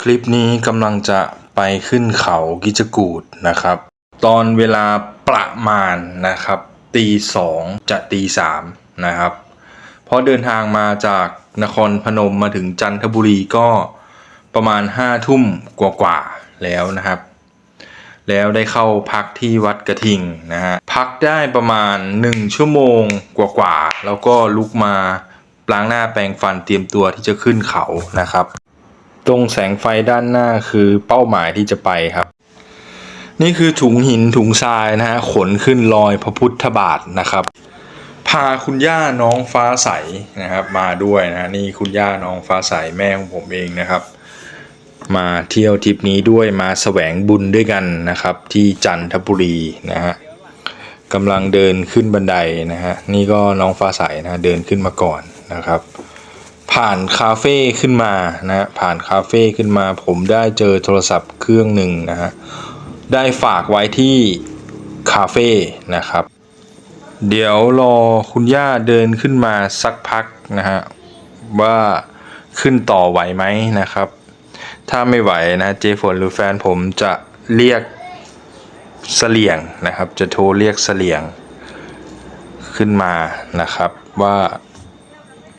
คลิปนี้กำลังจะไปขึ้นเขากิจกูดนะครับ ตอนเวลาประมาณนะครับตีสองจะตีสามนะครับเพราะเดินทางมาจากนครพนมมาถึงจันทบุรีก็ประมาณห้าทุ่มกว่าๆแล้วนะครับ แล้วได้เข้าพักที่วัดกระทิงนะฮะพักได้ประมาณ1ชั่วโมงกว่าๆแล้วก็ลุกมาล้างหน้าแปรงฟันเตรียมตัวที่จะขึ้นเขานะครับ ตรงแสงไฟด้านหน้าคือเป้าหมายที่จะไปครับ นี่คือถุงหินถุงทรายนะฮะขนขึ้นลอยพระพุทธบาทนะครับ พาคุณย่าน้องฟ้าใสนะครับ มาด้วยนะนี่คุณย่าน้องฟ้าใสแม่ของผมเองนะครับ มาเที่ยวทริปนี้ด้วยมาแสวงบุญด้วยกันนะครับ ที่จันทบุรีนะฮะกำลังเดินขึ้นบันไดนะฮะนี่ก็น้องฟ้าใสนะเดินขึ้นมาก่อนนะครับ ผ่านคาเฟ่ขึ้นมานะผ่านคาเฟ่ขึ้นมา ผมได้เจอโทรศัพท์เครื่องหนึ่งนะฮะได้ฝากไว้ที่คาเฟ่นะครับ เดี๋ยวรอคุณย่าเดินขึ้นมาสักพักนะฮะว่าขึ้นต่อไหวไหมนะครับ ถ้าไม่ไหวนะเจฝนหรือแฟนผมจะเรียกเสลี่ยงนะครับ จะโทรเรียกเสลี่ยงขึ้นมานะครับว่า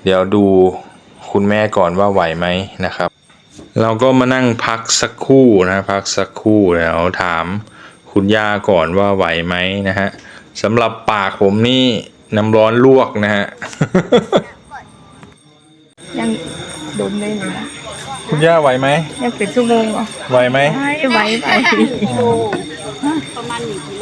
เดี๋ยวดู คุณแม่ก่อนว่าไหวไหมนะครับ เราก็มานั่งพักสักครู่นะพักสักครู่แล้วถามคุณย่าก่อนว่าไหวไหมนะฮะสำหรับปากผมนี่น้ำร้อนลวกนะฮะยังดมได้อยู่นะคุณย่าไหวไหมยังเป็นชั่วโมงเหรอไหวไหมไม่ไหวไปประมาณหนึ่งกิโล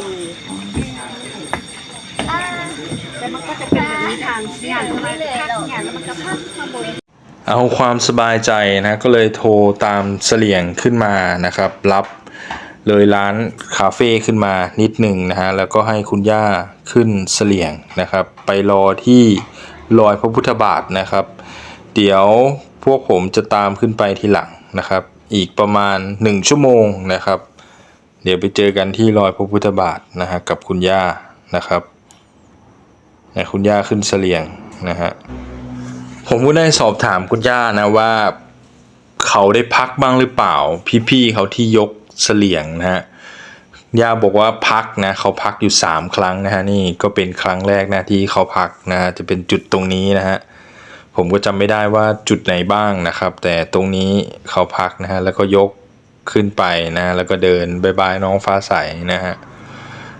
แต่มันก็จะเป็นแบบนี้ทางงานไม่เลยหรอกงานแล้วมันก็พักข้างบน เอาความสบายใจนะก็เลยโทรตามเสลี่ยงขึ้นมานะครับ รับเลยร้านคาเฟ่ขึ้นมานิดหนึ่งนะฮะแล้วก็ให้คุณย่าขึ้นเสลี่ยงนะครับ ไปรอที่รอยพระพุทธบาทนะครับ เดี๋ยวพวกผมจะตามขึ้นไปทีหลังนะครับ อีกประมาณ 1 ชั่วโมงนะครับ เดี๋ยวไปเจอกันที่รอยพระพุทธบาทนะฮะกับคุณย่านะครับคุณย่าขึ้นเสลี่ยงนะฮะ ผมก็ได้สอบถามคุณย่านะว่า เขาได้พักบ้างหรือเปล่า พี่ๆเขาที่ยกเสลี่ยงนะฮะย่าบอกว่าพักนะเขาพักอยู่สามครั้งนะฮะนี่ก็เป็นครั้งแรกนะที่เขาพักนะฮะจะเป็นจุดตรงนี้นะฮะผมก็จำไม่ได้ว่าจุดไหนบ้างนะครับ แต่ตรงนี้เขาพักนะฮะแล้วก็ยกขึ้นไปนะแล้วก็เดินบายบายน้องฟ้าใสนะฮะ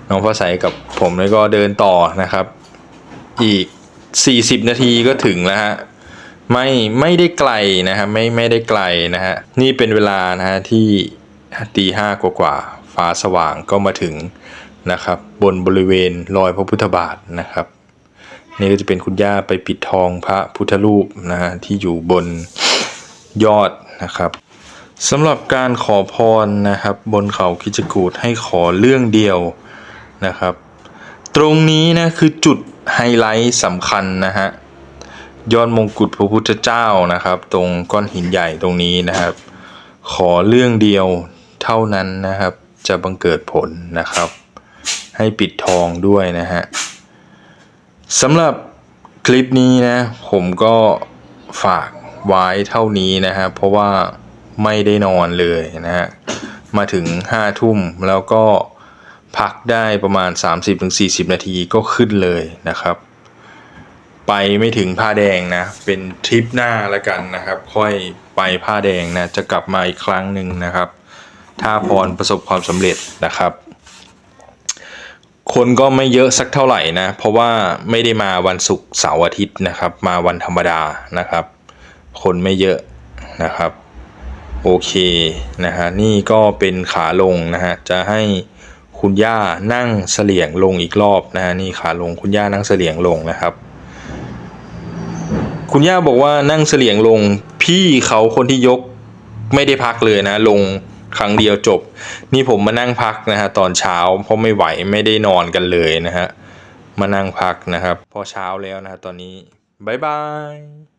น้องฟ้าใสกับผมแล้วก็เดินต่อนะครับ อีก 40 นาทีก็ถึงแล้วฮะ ไม่ไม่ได้ไกลนะฮะไม่ไม่ได้ไกลนะฮะนี่เป็นเวลานะฮะที่ตีห้ากว่ากว่าฟ้าสว่างก็มาถึงนะครับ บนบริเวณรอยพระพุทธบาทนะครับ นี่ก็จะเป็นคุณย่าไปปิดทองพระพุทธรูปนะฮะที่อยู่บนยอดนะครับสำหรับการขอพรนะครับ บนเขาคิจกูดให้ขอเรื่องเดียวนะครับ ตรงนี้นะคือจุดไฮไลท์สำคัญนะฮะ ยอดมงกุฎพระพุทธเจ้านะครับ ตรงก้อนหินใหญ่ตรงนี้นะครับ ขอเรื่องเดียวเท่านั้นนะครับ จะบังเกิดผลนะครับ ให้ปิดทองด้วยนะฮะสำหรับคลิปนี้นะ ผมก็ฝากไว้เท่านี้นะฮะเพราะว่าไม่ได้นอนเลยนะฮะมาถึงห้าทุ่มแล้วก็พักได้ประมาณ 30-40 นาทีก็ขึ้นเลยนะครับ ไปไม่ถึงผ้าแดงนะ เป็นทริปหน้าแล้วกันนะครับ ค่อยไปผ้าแดงนะ จะกลับมาอีกครั้งหนึ่งนะครับ ถ้าพรประสบความสำเร็จนะครับ คนก็ไม่เยอะสักเท่าไหร่นะ เพราะว่าไม่ได้มาวันศุกร์เสาร์อาทิตย์นะครับ มาวันธรรมดานะครับ คนไม่เยอะนะครับโอเคนะฮะนี่ก็เป็นขาลงนะฮะจะให้คุณย่านั่งเสลี่ยงลงอีกรอบนะฮะนี่ขาลงคุณย่านั่งเสลี่ยงลงนะครับ คุณย่าบอกว่านั่งเสลี่ยงลงพี่เขาคนที่ยกไม่ได้พักเลยนะ ลงครั้งเดียวจบ นี่ผมมานั่งพักนะฮะตอนเช้า เพราะไม่ไหวไม่ได้นอนกันเลยนะฮะมานั่งพักนะครับ พอเช้าแล้วนะฮะตอนนี้บ๊ายบาย